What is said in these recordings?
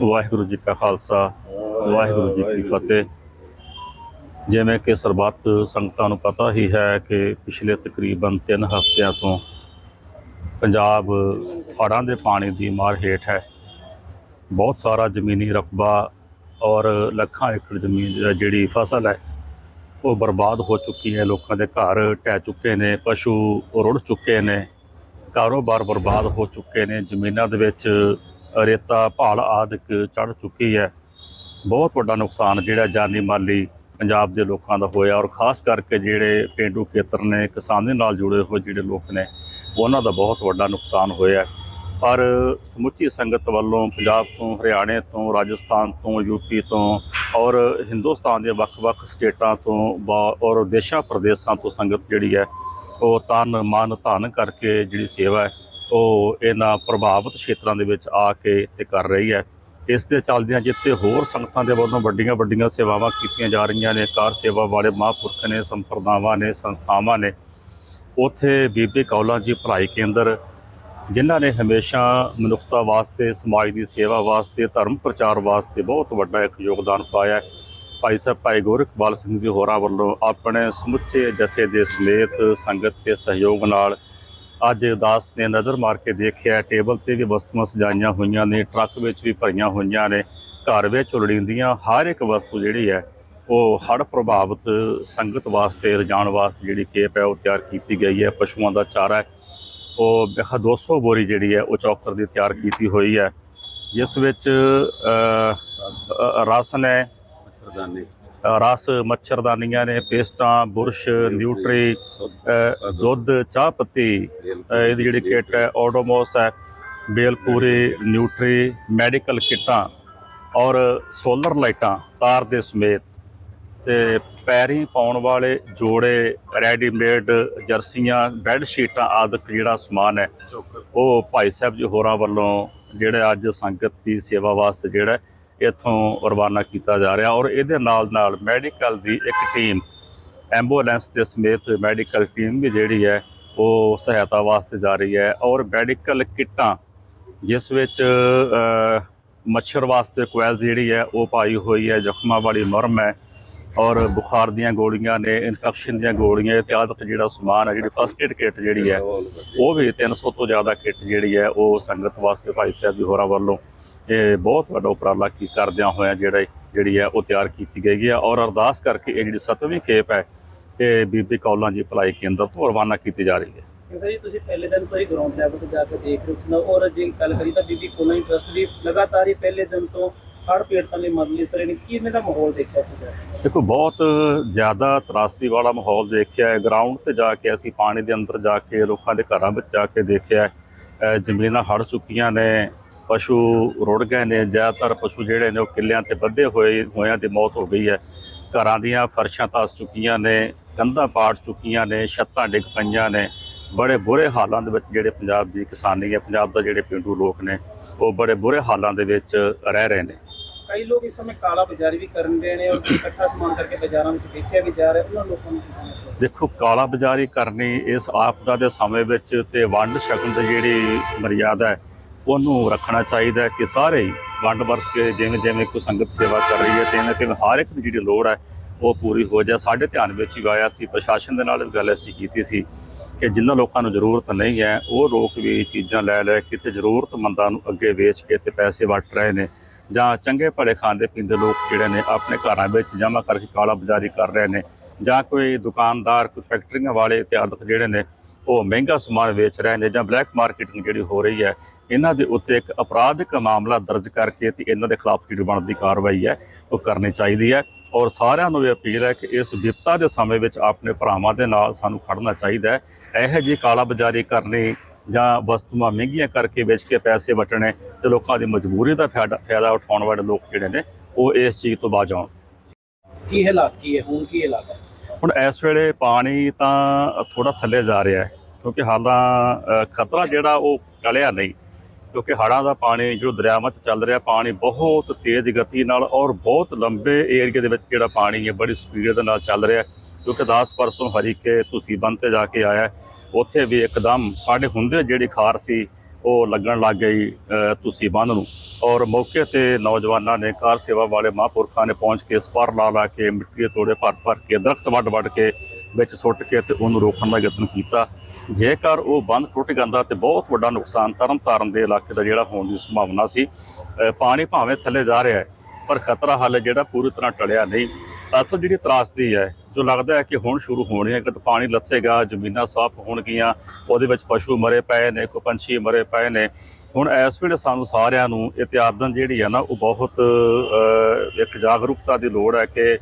ਵਾਹਿਗੁਰੂ ਜੀ ਕਾ ਖਾਲਸਾ, ਵਾਹਿਗੁਰੂ ਜੀ ਕੀ ਫਤਿਹ। ਜਿਵੇਂ ਕਿ ਸਰਬੱਤ ਸੰਗਤਾਂ ਨੂੰ ਪਤਾ ਹੀ ਹੈ ਕਿ ਪਿਛਲੇ ਤਕਰੀਬਨ 3 ਹਫ਼ਤਿਆਂ ਤੋਂ ਪੰਜਾਬ ਹੜ੍ਹਾਂ ਦੇ ਪਾਣੀ ਦੀ ਮਾਰ ਹੇਠ ਹੈ। ਬਹੁਤ ਸਾਰਾ ਜ਼ਮੀਨੀ ਰਕਬਾ ਔਰ ਲੱਖਾਂ ਏਕੜ ਜ਼ਮੀਨ ਜਿਹੜੀ ਫਸਲ ਹੈ, ਉਹ ਬਰਬਾਦ ਹੋ ਚੁੱਕੀ ਹੈ। ਲੋਕਾਂ ਦੇ ਘਰ ਟਹਿ ਚੁੱਕੇ ਨੇ, ਪਸ਼ੂ ਰੁੜ ਚੁੱਕੇ ਨੇ, ਕਾਰੋਬਾਰ ਬਰਬਾਦ ਹੋ ਚੁੱਕੇ ਨੇ। ਜ਼ਮੀਨਾਂ ਦੇ ਵਿੱਚ ਰੇਤਾ, ਭਾਲ ਆਦਿਕ ਚੜ ਚੁੱਕੀ ਹੈ। ਬਹੁਤ ਵੱਡਾ ਨੁਕਸਾਨ ਜਿਹੜਾ ਜਾਨੀ ਮਾਲੀ ਪੰਜਾਬ ਦੇ ਲੋਕਾਂ ਦਾ ਹੋਇਆ ਔਰ ਖਾਸ ਕਰਕੇ ਜਿਹੜੇ ਪਿੰਡੂ ਖੇਤਰ ਨੇ, ਕਿਸਾਨੀ ਨਾਲ ਜੁੜੇ ਹੋਏ ਜਿਹੜੇ ਲੋਕ ਨੇ, ਉਹਨਾਂ ਦਾ ਬਹੁਤ ਵੱਡਾ ਨੁਕਸਾਨ ਹੋਇਆ। ਪਰ ਸਮੁੱਚੀ ਸੰਗਤ ਵੱਲੋਂ ਪੰਜਾਬ ਤੋਂ, ਹਰਿਆਣੇ ਤੋਂ, ਰਾਜਸਥਾਨ ਤੋਂ ਯੂਪੀ ਤੋਂ ਔਰ ਹਿੰਦੁਸਤਾਨ ਦੇ ਵੱਖ-ਵੱਖ ਸਟੇਟਾਂ ਤੋਂ ਬਾ- ਔਰ ਦੇਸ਼ਾਂ ਪ੍ਰਦੇਸ਼ਾਂ ਤੋਂ ਸੰਗਤ ਜਿਹੜੀ ਹੈ, ਉਹ ਤਨ, ਮਨ ਧਨ ਕਰਕੇ ਜਿਹੜੀ ਸੇਵਾ ਹੈ ਉਹ ਇਹਨਾਂ ਪ੍ਰਭਾਵਿਤ ਖੇਤਰਾਂ ਦੇ ਵਿੱਚ ਆ ਕੇ ਤੇ ਕਰ ਰਹੀ ਹੈ। ਇਸ ਦੇ ਚੱਲਦਿਆਂ ਜਿੱਥੇ ਹੋਰ ਸੰਗਤਾਂ ਦੇ ਵੱਲੋਂ ਵੱਡੀਆਂ ਵੱਡੀਆਂ ਸੇਵਾਵਾਂ ਕੀਤੀਆਂ ਜਾ ਰਹੀਆਂ ਨੇ, ਕਾਰ ਸੇਵਾ ਵਾਲੇ ਮਹਾਂਪੁਰਖ ਨੇ, ਸੰਪਰਦਾਵਾਂ ਨੇ, ਸੰਸਥਾਵਾਂ ਨੇ, ਉੱਥੇ ਬੀਬੀ ਕੌਲਾਂ ਜੀ ਭਲਾਈ ਕੇਂਦਰ, ਜਿਨ੍ਹਾਂ ਨੇ ਹਮੇਸ਼ਾ ਮਨੁੱਖਤਾ ਵਾਸਤੇ, ਸਮਾਜ ਦੀ ਸੇਵਾ ਵਾਸਤੇ, ਧਰਮ ਪ੍ਰਚਾਰ ਵਾਸਤੇ ਬਹੁਤ ਵੱਡਾ ਇੱਕ ਯੋਗਦਾਨ ਪਾਇਆ ਭਾਈ ਸਾਹਿਬ, ਭਾਈ ਗੋਰਖਵਾਲ ਸਿੰਘ ਜੀ ਹੋਰਾਂ ਵੱਲੋਂ ਆਪਣੇ ਸਮੁੱਚੇ ਜਥੇ ਦੇ ਸਮੇਤ ਸੰਗਤ ਦੇ ਸਹਿਯੋਗ ਨਾਲ ਅੱਜ ਦਾਸ ਨੇ ਨਜ਼ਰ ਮਾਰ ਕੇ ਦੇਖਿਆ ਟੇਬਲ ਤੇ ਵੀ ਵਸਤੂਆਂ ਸਜਾਈਆਂ ਹੋਈਆਂ ਨੇ ਟਰੱਕ ਵਿੱਚ ਵੀ ਭਰੀਆਂ ਹੋਈਆਂ ਨੇ ਘਰ ਵਿੱਚ ਲੋੜੀਂਦੀਆਂ ਹਰ ਇੱਕ ਵਸਤੂ ਜਿਹੜੀ ਹੈ ਉਹ ਹੜ੍ਹ ਪ੍ਰਭਾਵਿਤ ਸੰਗਤ ਵਾਸਤੇ ਰਜਾਣ ਵਾਸਤੇ ਜਿਹੜੀ ਖੇਪ ਹੈ ਉਹ ਤਿਆਰ ਕੀਤੀ ਗਈ ਹੈ ਪਸ਼ੂਆਂ ਦਾ ਚਾਰਾ ਹੈ ਉਹ ਬੇਖਾ 200 ਬੋਰੀ ਜਿਹੜੀ ਹੈ ਉਹ ਚੌਕਰ ਦੀ ਤਿਆਰ ਕੀਤੀ ਹੋਈ ਹੈ। ਜਿਸ ਵਿੱਚ ਅ, ਰਸਨ ਹੈ ਮੱਛਰਦਾਨੀ। ਰਸ ਮੱਛਰਦਾਨੀਆਂ ਨੇ ਪੇਸਟਾਂ ਬੁਰਸ਼ ਨਿਊਟਰੀ ਦੁੱਧ ਚਾਹ ਪੱਤੀ ਇਹਦੀ ਜਿਹੜੀ ਕਿੱਟ ਹੈ ਓਡੋਮੋਸ ਹੈ ਬੇਲਪੂਰੀ ਨਿਊਟਰੀ ਮੈਡੀਕਲ ਕਿੱਟਾਂ ਔਰ ਸੋਲਰ ਲਾਈਟਾਂ ਤਾਰ ਦੇ ਸਮੇਤ। ਤੇ ਪੈਰੀ ਪਾਉਣ ਵਾਲੇ ਜੋੜੇ ਰੈਡੀਮੇਡ ਜਰਸੀਆਂ ਬੈੱਡ ਸ਼ੀਟਾਂ ਆਦਿਕ ਜਿਹੜਾ ਸਮਾਨ ਹੈ ਉਹ ਭਾਈ ਸਾਹਿਬ ਜੀ ਹੋਰਾਂ ਵੱਲੋਂ ਜਿਹੜੇ ਅੱਜ ਸੰਗਤ ਦੀ ਸੇਵਾ ਵਾਸਤੇ ਜਿਹੜਾ ਇੱਥੋਂ ਰਵਾਨਾ ਕੀਤਾ ਜਾ ਰਿਹਾ ਔਰ ਇਹਦੇ ਨਾਲ ਨਾਲ ਮੈਡੀਕਲ ਦੀ ਇੱਕ ਟੀਮ, ਐਂਬੂਲੈਂਸ ਦੇ ਸਮੇਤ ਮੈਡੀਕਲ ਟੀਮ ਵੀ ਜਿਹੜੀ ਹੈ, ਉਹ ਸਹਾਇਤਾ ਵਾਸਤੇ ਜਾ ਰਹੀ ਹੈ ਔਰ ਮੈਡੀਕਲ ਕਿੱਟਾਂ, ਜਿਸ ਵਿੱਚ ਮੱਛਰ ਵਾਸਤੇ ਕੋਇਲ ਜਿਹੜੀ ਹੈ, ਉਹ ਪਾਈ ਹੋਈ ਹੈ, ਜ਼ਖਮਾਂ ਵਾਲੀ ਮਰਮ ਹੈ ਔਰ ਬੁਖਾਰ ਦੀਆਂ ਗੋਲੀਆਂ ਨੇ, ਇਨਫੈਕਸ਼ਨ ਦੀਆਂ ਗੋਲੀਆਂ ਇਤਿਆਦਿਕ ਜਿਹੜਾ ਸਮਾਨ ਹੈ, ਜਿਹੜੀ ਫਸਟ ਏਡ ਕਿੱਟ ਜਿਹੜੀ ਹੈ, ਉਹ ਵੀ 300 ਤੋਂ ਜ਼ਿਆਦਾ ਕਿੱਟ ਜਿਹੜੀ ਹੈ, ਉਹ ਸੰਗਤ ਵਾਸਤੇ ਭਾਈ ਸਾਹਿਬ ਜੀ ਹੋਰਾਂ ਵੱਲੋਂ ਇਹ ਬਹੁਤ ਵੱਡਾ ਉਪਰਾਲਾ ਕੀ ਕਰਦਿਆਂ ਹੋਇਆ ਜਿਹੜਾ ਜਿਹੜੀ ਹੈ ਉਹ ਤਿਆਰ ਕੀਤੀ ਗਈ ਹੈ ਔਰ ਅਰਦਾਸ ਕਰਕੇ ਇਹ ਜਿਹੜੀ ਸਤਵੀਂ ਖੇਪ ਹੈ ਇਹ ਬੀਬੀ ਕੌਲਾਂ ਜੀ ਭਲਾਈ ਕੇਂਦਰ ਤੋਂ ਰਵਾਨਾ ਕੀਤੀ ਜਾ ਰਹੀ ਹੈ। ਸਿੰਘ ਸਾਹਿਬ ਜੀ ਤੁਸੀਂ ਪਹਿਲੇ ਦਿਨ ਤੋਂ ਹੀ ਗਰਾਊਂਡ ਲੈਵਲ ਤੇ ਜਾ ਕੇ ਦੇਖ ਰਹੇ ਹੋ ਤੁਸੀਂ ਔਰ ਜੇ ਗੱਲ ਕਰੀ ਤਾਂ ਬੀਬੀ ਕੋਲੋਂ ਟਰਸਟ ਵੀ ਲਗਾਤਾਰ ਹੀ ਪਹਿਲੇ ਦਿਨ ਤੋਂ ਹੜ ਪੀੜਤਾਂ ਲਈ ਮਦਦ ਲਈ ਤਰੇ ਨੇ ਕੀ ਇਹਨੇ ਦਾ ਮਾਹੌਲ ਦੇਖਿਆ ਸੀਗਾ ਦੇਖੋ ਬਹੁਤ ਜ਼ਿਆਦਾ ਤਰਾਸਦੀ ਵਾਲਾ ਮਾਹੌਲ ਦੇਖਿਆ ਹੈ। ਗਰਾਊਂਡ ਤੇ ਜਾ ਕੇ ਅਸੀਂ ਪਾਣੀ ਦੇ ਅੰਦਰ ਜਾ ਕੇ ਲੋਕਾਂ ਦੇ ਘਰਾਂ ਵਿੱਚ ਜਾ ਕੇ ਦੇਖਿਆ ਹੈ। ਜ਼ਮੀਨਾਂ ਹੜ ਚੁੱਕੀਆਂ ਨੇ ਪਸ਼ੂ ਰੁੜ ਗਏ ਨੇ ਜ਼ਿਆਦਾਤਰ ਪਸ਼ੂ ਜਿਹੜੇ ਨੇ ਉਹ ਕਿੱਲਿਆਂ ਤੇ ਬੱਧੇ ਹੋਏ ਹੋਇਆਂ ਦੀ ਮੌਤ ਹੋ ਗਈ ਹੈ। ਘਰਾਂ ਦੀਆਂ ਫਰਸ਼ਾਂ ਧਸ ਚੁੱਕੀਆਂ ਨੇ ਕੰਧਾਂ ਪਾਟ ਚੁੱਕੀਆਂ ਨੇ ਛੱਤਾਂ ਡਿੱਗ ਪਈਆਂ ਨੇ। ਬੜੇ ਬੁਰੇ ਹਾਲਾਂ ਦੇ ਵਿੱਚ ਜਿਹੜੇ ਪੰਜਾਬ ਦੀ ਕਿਸਾਨੀ ਹੈ ਪੰਜਾਬ ਦਾ ਜਿਹੜੇ ਪਿੰਡੂ ਲੋਕ ਨੇ ਉਹ ਬੜੇ ਬੁਰੇ ਹਾਲਾਂ ਦੇ ਵਿੱਚ ਰਹਿ ਰਹੇ ਨੇ। ਕਈ ਲੋਕ ਇਸ ਸਮੇਂ ਕਾਲਾ ਬਾਜ਼ਾਰੀ ਵੀ ਕਰਨ ਗਏ ਨੇ ਔਰ ਇਕੱਠਾ ਸਮਾਨ ਕਰਕੇ ਬਾਜ਼ਾਰਾਂ ਵਿੱਚ ਵੇਚਿਆ ਵੀ ਜਾ ਰਿਹਾ ਉਹਨਾਂ ਲੋਕਾਂ ਨੂੰ? ਦੇਖੋ ਕਾਲਾ ਬਾਜ਼ਾਰੀ ਕਰਨੀ ਇਸ ਆਪਦਾ ਦੇ ਸਮੇਂ ਵਿੱਚ ਤੇ ਵੰਡ ਛਕਣ ਦੀ ਜਿਹੜੀ ਮਰਿਆਦਾ ਹੈ ਉਹਨੂੰ ਰੱਖਣਾ ਚਾਹੀਦਾ ਹੈ ਕਿ ਸਾਰੇ ਵੰਡ ਵਰਤ ਕੇ ਜਿਵੇਂ ਜਿਵੇਂ ਕੋਈ ਸੰਗਤ ਸੇਵਾ ਕਰ ਰਹੀ ਹੈ, ਤੇ ਇਹਨਾਂ ਤੇ ਹਰ ਇੱਕ ਦੀ ਜਿਹੜੀ ਲੋੜ ਹੈ, ਉਹ ਪੂਰੀ ਹੋ ਜਾਏ। ਸਾਡੇ ਧਿਆਨ ਵਿੱਚ ਹੀ ਆਇਆ ਸੀ, ਪ੍ਰਸ਼ਾਸਨ ਦੇ ਨਾਲ ਵੀ ਗੱਲ ਅਸੀਂ ਕੀਤੀ ਸੀ ਕਿ ਜਿਨ੍ਹਾਂ ਲੋਕਾਂ ਨੂੰ ਜ਼ਰੂਰਤ ਨਹੀਂ ਹੈ, ਉਹ ਲੋਕ ਵੀ ਇਹ ਚੀਜ਼ਾਂ ਲੈ ਲੈ ਕੇ ਤੇ ਜ਼ਰੂਰਤਮੰਦਾਂ ਨੂੰ ਅੱਗੇ ਵੇਚ ਕੇ ਤੇ ਪੈਸੇ ਵਟ ਰਹੇ ਨੇ। ਜਾਂ ਚੰਗੇ ਭਲੇ ਖਾਂਦੇ ਪੀਂਦੇ ਲੋਕ ਜਿਹੜੇ ਨੇ, ਆਪਣੇ ਘਰਾਂ ਵਿੱਚ ਜਮ੍ਹਾਂ ਕਰਕੇ ਕਾਲਾ ਬਾਜ਼ਾਰੀ ਕਰ ਰਹੇ ਨੇ। ਜਾਂ ਕੋਈ ਦੁਕਾਨਦਾਰ, ਕੋਈ ਫੈਕਟਰੀਆਂ ਵਾਲੇ ਇਤਿਆਦਿਕ ਜਿਹੜੇ ਨੇ ਉਹ ਮਹਿੰਗਾ ਸਮਾਨ ਵੇਚ ਰਹੇ ਨੇ ਜਾਂ ਬਲੈਕ ਮਾਰਕੀਟਿੰਗ ਜਿਹੜੀ ਹੋ ਰਹੀ ਹੈ, ਇਹਨਾਂ ਦੇ ਉੱਤੇ ਇੱਕ ਅਪਰਾਧਿਕ ਮਾਮਲਾ ਦਰਜ ਕਰਕੇ ਤੇ ਇਹਨਾਂ ਦੇ ਖਿਲਾਫ ਜਿਹੜੀ ਬਣਦੀ ਕਾਰਵਾਈ ਹੈ, ਉਹ ਕਰਨੀ ਚਾਹੀਦੀ ਹੈ। ਔਰ ਸਾਰਿਆਂ ਨੂੰ ਇਹ ਅਪੀਲ ਹੈ ਕਿ ਇਸ ਵਿਪਤਾ ਦੇ ਸਮੇਂ ਵਿੱਚ ਆਪਣੇ ਭਰਾਵਾਂ ਦੇ ਨਾਲ ਸਾਨੂੰ ਖੜਨਾ ਚਾਹੀਦਾ ਹੈ। ਇਹੋ ਜਿਹੀ ਕਾਲਾ ਬਾਜ਼ਾਰੀ ਕਰਨੀ ਜਾਂ ਵਸਤੂਆਂ ਮਹਿੰਗੀਆਂ ਕਰਕੇ ਵੇਚ ਕੇ ਪੈਸੇ ਵਟਣੇ ਤੇ ਲੋਕਾਂ ਦੀ ਮਜਬੂਰੀ ਦਾ ਫਾਇਦਾ ਫਾਇਦਾ ਉਠਾਉਣ ਵਾਲੇ ਲੋਕ ਜਿਹੜੇ ਨੇ, ਉਹ ਇਸ ਚੀਜ਼ ਤੋਂ ਬਾਜ ਆਉਣ। ਕੀ ਹਾਲਾਤ ਕੀ ਹੈ? ਹੁਣ ਕੀ ਹਾਲਾਤ ਹੈ ਹੁਣ ਇਸ ਵੇਲੇ ਪਾਣੀ ਤਾਂ ਥੋੜਾ ਥੱਲੇ ਜਾ ਰਿਹਾ ਹੈ ਕਿਉਂਕਿ ਹਾਲਾਂ ਖਤਰਾ ਜਿਹੜਾ ਉਹ ਟਲਿਆ ਨਹੀਂ ਕਿਉਂਕਿ ਹੜ੍ਹਾਂ ਦਾ ਪਾਣੀ ਜੋ ਦਰਿਆਵਾਂ 'ਚ ਚੱਲ ਰਿਹਾ ਪਾਣੀ ਬਹੁਤ ਤੇਜ਼ ਗਤੀ ਨਾਲ ਔਰ ਬਹੁਤ ਲੰਬੇ ਏਰੀਏ ਦੇ ਵਿੱਚ ਜਿਹੜਾ ਪਾਣੀ ਹੈ ਬੜੀ ਸਪੀਡ ਦੇ ਨਾਲ ਚੱਲ ਰਿਹਾ ਕਿਉਂਕਿ ਦਾਸ ਪਰਸੋਂ ਹਰੀਕੇ ਤੁਸੀਂ ਬੰਦ ਤੇ ਜਾ ਕੇ ਆਇਆ ਉੱਥੇ ਵੀ ਇੱਕਦਮ ਸਾਡੇ ਹੁੰਦੇ ਜਿਹੜੀ ਖਾਰ ਸੀ ਉਹ ਲੱਗਣ ਲੱਗ ਗਈ ਅ, ਤੁਸੀਂ ਬੰਦ ਨੂੰ। ਔਰ ਮੌਕੇ ਤੇ ਨੌਜਵਾਨਾਂ ਨੇ ਕਾਰ ਸੇਵਾ ਵਾਲੇ ਮਹਾਂਪੁਰਖਾਂ ਨੇ ਪਹੁੰਚ ਕੇ ਸਪਰ ਲਾ ਲਾ ਕੇ ਮਿੱਟੀ ਦੇ ਤੋੜੇ ਭਰ ਭਰ ਕੇ ਦਰਖਤ ਵੱਢ ਵੱਢ ਕੇ ਵਿੱਚ ਸੁੱਟ ਕੇ ਤੇ ਉਹਨੂੰ ਰੋਕਣ ਦਾ ਯਤਨ ਕੀਤਾ। ਜੇਕਰ ਉਹ ਬੰਦ ਟੁੱਟ ਜਾਂਦਾ ਤੇ ਬਹੁਤ ਵੱਡਾ ਨੁਕਸਾਨ ਤਰਨਤਾਰਨ ਦੇ ਇਲਾਕੇ ਦਾ ਜਿਹੜਾ ਹੋਣ ਦੀ ਸੰਭਾਵਨਾ ਸੀ ਪਾਣੀ ਭਾਵੇਂ ਥੱਲੇ ਜਾ ਰਿਹਾ ਹੈ, ਪਰ ਖਤਰਾ ਹਾਲੇ ਜਿਹੜਾ ਪੂਰੀ ਤਰ੍ਹਾਂ ਟਲਿਆ ਨਹੀਂ। ਅਸਲ ਜਿਹੜੀ ਤਰਾਸਦੀ ਹੈ, ਜੋ ਲੱਗਦਾ ਹੈ ਕਿ ਹੁਣ ਸ਼ੁਰੂ ਹੋਣੀ ਹੈ ਕਿ ਪਾਣੀ ਲੱਥੇਗਾ, ਜ਼ਮੀਨਾਂ ਸਾਫ਼ ਹੋਣਗੀਆਂ, ਉਹਦੇ ਵਿੱਚ ਪਸ਼ੂ ਮਰੇ ਪਏ ਨੇ, ਕੋਈ ਪੰਛੀ ਮਰੇ ਪਏ ਨੇ। ਹੁਣ ਇਸ ਵੇਲੇ ਸਾਨੂੰ ਸਾਰਿਆਂ ਨੂੰ ਇਤਿਆਦਨ ਜਿਹੜੀ ਹੈ ਨਾ, ਉਹ ਬਹੁਤ ਇੱਕ ਜਾਗਰੂਕਤਾ ਦੀ ਲੋੜ ਹੈ ਕਿ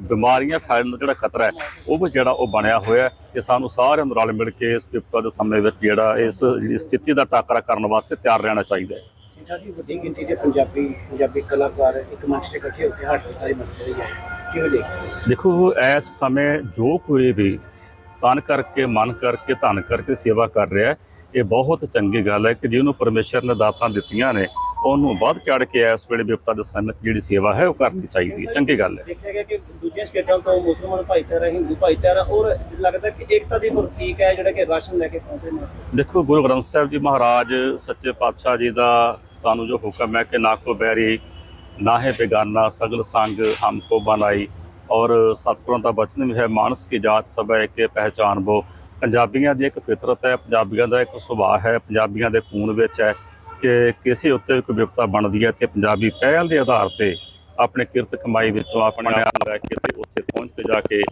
ਬਿਮਾਰੀਆਂ ਫੈਲਣ ਦਾ ਜਿਹੜਾ ਖਤਰਾ ਹੈ, ਉਹ ਵੀ ਜਿਹੜਾ ਉਹ ਬਣਿਆ ਹੋਇਆ ਹੈ ਸਾਨੂੰ ਸਾਰਿਆਂ ਨੂੰ ਰਲ ਮਿਲ ਕੇ ਇਸ ਵਿਪਤਾ ਦੇ ਸਮੇਂ ਵਿੱਚ ਜਿਹੜਾ ਇਸ, ਜਿਹੜੀ ਸਥਿਤੀ ਦਾ ਟਾਕਰਾ ਕਰਨ ਵਾਸਤੇ ਤਿਆਰ ਰਹਿਣਾ ਚਾਹੀਦਾ ਹੈ। ਸਾਡੀ ਵੱਡੀ ਗਿਣਤੀ ਦੇ ਪੰਜਾਬੀ ਪੰਜਾਬੀ ਕਲਾਕਾਰ ਇੱਕ ਮੰਚ ਤੇ ਇਕੱਠੇ ਹੋ ਕੇ ਹੱਟ ਦੀ ਮੰਚ ਰਹੀ ਹੈ ਕਿਵੇਂ ਦੇਖਦੇ ਦੇਖੋ, ਇਸ ਸਮੇਂ ਜੋ ਕੋਈ ਵੀ ਤਨ ਕਰਕੇ, ਮਨ ਕਰਕੇ, ਧਨ ਕਰਕੇ ਸੇਵਾ ਕਰ ਰਿਹਾ ਹੈ, ਇਹ ਬਹੁਤ ਚੰਗੀ ਗੱਲ ਹੈ ਕਿ ਜਿਹਨੂੰ ਪਰਮੇਸ਼ਰ ਨੇ ਦਾਤਾਂ ਦਿੱਤੀਆਂ ਨੇ ਉਹਨੂੰ ਵੱਧ ਚੜ ਕੇ ਇਸ ਵੇਲੇ ਵਿਪਤਾ ਦੇ ਸਮੇਂ ਜਿਹੜੀ ਸੇਵਾ ਹੈ ਉਹ ਕਰਨੀ ਚਾਹੀਦੀ ਹੈ। ਚੰਗੀ ਗੱਲ ਹੈ। ਦੇਖਿਆ ਗਿਆ ਕਿ ਦੂਜੀਆਂ ਸਟੇਟਾਂ ਤੋਂ ਮੁਸਲਮਾਨ ਭਾਈਚਾਰਾ ਹਿੰਦੂ ਭਾਈਚਾਰਾ ਔਰ ਲੱਗਦਾ ਕਿ ਏਕਤਾ ਦੀ ਪ੍ਰਤੀਕ ਹੈ ਜਿਹੜਾ ਕਿ ਰਾਸ਼ਨ ਲੈ ਕੇ ਪਹੁੰਚੇ ਨੇ। ਦੇਖੋ ਗੁਰੂ ਗ੍ਰੰਥ ਸਾਹਿਬ ਜੀ ਮਹਾਰਾਜ ਸੱਚੇ ਪਾਤਸ਼ਾਹ ਜੀ ਦਾ ਸਾਨੂੰ ਜੋ ਹੁਕਮ ਹੈ ਕਿ ਨਾ ਕੋ ਬੈਰੀ ਨਾ ਹੈ ਬੇਗਾਨਾ ਸਗਲ ਸੰਗ ਹਮ ਕੋ ਬਨਾਈ ਔਰ ਸਤਿਗੁਰਾਂ ਦਾ ਬਚਨ ਵੀ ਹੈ ਮਾਨਸ ਕੀ ਜਾਤ ਸਭ ਹੈ ਕਿ ਪਹਿਚਾਨ ਬੋ। ਪੰਜਾਬੀਆਂ ਦੀ ਇੱਕ ਫਿਤਰਤ ਹੈ ਪੰਜਾਬੀਆਂ ਦਾ ਇੱਕ ਸੁਭਾਅ ਹੈ ਪੰਜਾਬੀਆਂ ਦੇ ਖੂਨ ਵਿੱਚ ਹੈ। ਕਿ ਕਿਸੇ ਉੱਤੇ ਕੋਈ ਵਿਪਤਾ ਬਣਦੀ ਹੈ ਤੇ ਪੰਜਾਬੀ ਪਹਿਲ ਦੇ ਆਧਾਰ ਤੇ ਆਪਣੇ ਕਿਰਤ ਕਮਾਈ ਵਿੱਚੋਂ ਆਪਣੇ ਆਪ ਲੈ ਕੇ ਤੇ ਉੱਥੇ ਪਹੁੰਚ ਕੇ ਜਾ ਕੇ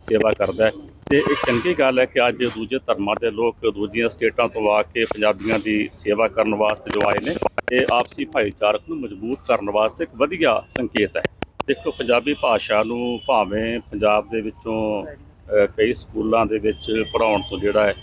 ਸੇਵਾ ਕਰਦਾ ਹੈ। ਤੇ ਇਹ ਚੰਗੀ ਗੱਲ ਹੈ ਕਿ ਅੱਜ ਦੂਜੇ ਧਰਮਾਂ ਦੇ ਲੋਕ ਦੂਜੀਆਂ ਸਟੇਟਾਂ ਤੋਂ ਆ ਕੇ ਪੰਜਾਬੀਆਂ ਦੀ ਸੇਵਾ ਕਰਨ ਵਾਸਤੇ ਜੋ ਆਏ ਨੇ, ਇਹ ਆਪਸੀ ਭਾਈਚਾਰਕ ਨੂੰ ਮਜ਼ਬੂਤ ਕਰਨ ਵਾਸਤੇ ਇੱਕ ਵਧੀਆ ਸੰਕੇਤ ਹੈ। ਦੇਖੋ, ਪੰਜਾਬੀ ਭਾਸ਼ਾ ਨੂੰ ਭਾਵੇਂ ਪੰਜਾਬ ਦੇ ਵਿੱਚੋਂ ਕਈ ਸਕੂਲਾਂ ਦੇ ਵਿੱਚ ਪੜਾਉਣ ਤੋਂ ਜਿਹੜਾ ਹੈ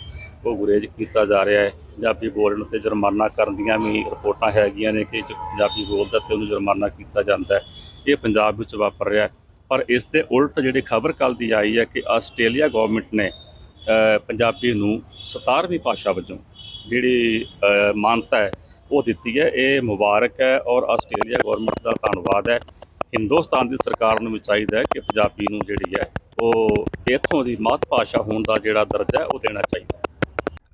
ਉਹ ਗੁਰੇਜ਼ ਕੀਤਾ ਜਾ ਰਿਹਾ ਹੈ। ਪੰਜਾਬੀ ਬੋਲਣ ਤੇ ਜੁਰਮਾਨਾ ਕਰਨ ਦੀਆਂ ਵੀ ਰਿਪੋਰਟਾਂ ਹੈਗੀਆਂ ਨੇ ਕਿ ਜੋ ਪੰਜਾਬੀ ਬੋਲਦਾ ਤੇ ਉਹਨੂੰ ਜੁਰਮਾਨਾ ਕੀਤਾ ਜਾਂਦਾ ਹੈ। ਇਹ ਪੰਜਾਬ ਵਿੱਚ ਵਾਪਰ ਰਿਹਾ ਹੈ। ਪਰ ਇਸ ਦੇ ਉਲਟ ਜਿਹੜੀ ਖਬਰ ਕੱਲ ਦੀ ਆਈ ਹੈ ਕਿ ਆਸਟ੍ਰੇਲੀਆ ਗਵਰਨਮੈਂਟ ਨੇ ਪੰਜਾਬੀ ਨੂੰ 17ਵੀਂ ਭਾਸ਼ਾ ਵਜੋਂ ਜਿਹੜੀ ਮਾਨਤਾ ਹੈ, ਉਹ ਦਿੱਤੀ ਹੈ। ਇਹ ਮੁਬਾਰਕ ਹੈ ਔਰ ਆਸਟ੍ਰੇਲੀਆ ਗਵਰਨਮੈਂਟ ਦਾ ਧੰਨਵਾਦ ਹੈ। ਹਿੰਦੁਸਤਾਨ ਦੀ ਸਰਕਾਰ ਨੂੰ ਵੀ ਚਾਹੀਦਾ ਹੈ ਕਿ ਪੰਜਾਬੀ ਨੂੰ ਜਿਹੜੀ ਹੈ, ਉਹ ਇੱਥੋਂ ਦੀ ਮਾਤ ਭਾਸ਼ਾ ਹੋਣ ਦਾ ਜਿਹੜਾ ਦਰਜਾ ਹੈ, ਉਹ ਦੇਣਾ ਚਾਹੀਦਾ